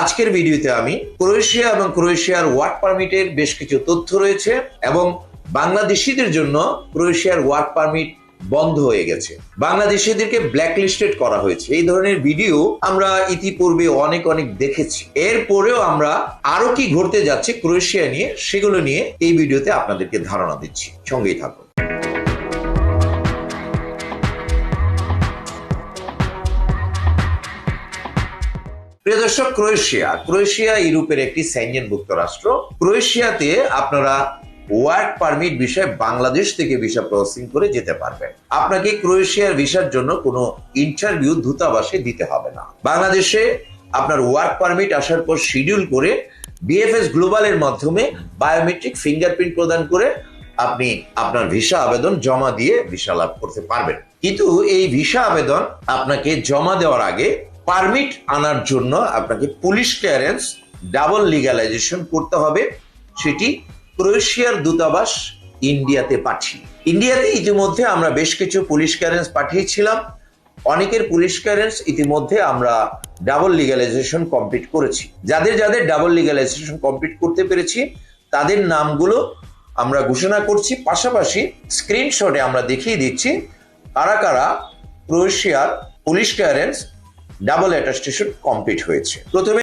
আজকের ভিডিওতে আমি ক্রোয়েশিয়া এবং ক্রোয়েশিয়ার ওয়ার্ক পারমিটের বেশ কিছু তথ্য রয়েছে এবং বাংলাদেশিদের জন্য ক্রোয়েশিয়ার ওয়ার্ক পারমিট বন্ধ হয়ে গেছে। বাংলাদেশিদেরকে ব্ল্যাকলিস্টেড করা হয়েছে। এই ধরনের ভিডিও আমরা ইতিপূর্বে অনেক অনেক দেখেছি। এরপরেও আমরা আরও কি ঘটতে যাচ্ছে ক্রোয়েশিয়া নিয়ে, সেগুলো নিয়ে এই ভিডিওতে আপনাদেরকে ধারণা দিচ্ছি। সঙ্গেই থাকুন। প্রিয় দর্শক, ক্রোয়েশিয়া। ক্রোয়েশিয়া ইউরোপের একটি স্যাঞ্জনভুক্ত রাষ্ট্র। ক্রোয়েশিয়াতে আপনারা ওয়ার্ক পারমিট বিষয়ে বাংলাদেশ থেকে ভিসা প্রসেসিং করে যেতে পারবেন। আপনাকে ক্রোয়েশিয়ার ভিসার জন্য কোনো ইন্টারভিউ দূতাবাসে দিতে হবে না। বাংলাদেশে আপনার ওয়ার্ক পারমিট আসার পর শিডিউল করে বিএফএস গ্লোবালের মাধ্যমে বায়োমেট্রিক ফিঙ্গারপ্রিন্ট প্রদান করে আপনি আপনার ভিসা আবেদন জমা দিয়ে ভিসা লাভ করতে পারবেন। কিন্তু এই ভিসা আবেদন আপনাকে জমা দেওয়ার আগে পারমিট আনার জন্য আপনাকে পুলিশ ক্লিয়ারেন্স, ডাবল লিগালাইজেশন করতে হবে। সেটি ক্রোয়েশিয়ার দূতাবাস ইন্ডিয়াতে পাঠিয়ে। ইন্ডিয়াতে ইতিমধ্যে আমরা বেশ কিছু পুলিশ ক্লিয়ারেন্স পাঠিয়েছিলাম। অনেকের পুলিশ ক্লিয়ারেন্স ইতিমধ্যে আমরা ডাবল লিগালাইজেশন কমপ্লিট করেছি। যাদের যাদের ডাবল লিগালাইজেশন কমপ্লিট করতে পেরেছি, তাদের নামগুলো আমরা ঘোষণা করছি। পাশাপাশি স্ক্রিনশটে আমরা দেখিয়ে দিচ্ছি কারা কারা ক্রোয়েশিয়ার police clearance double attestation complete হয়েছে। প্রথমে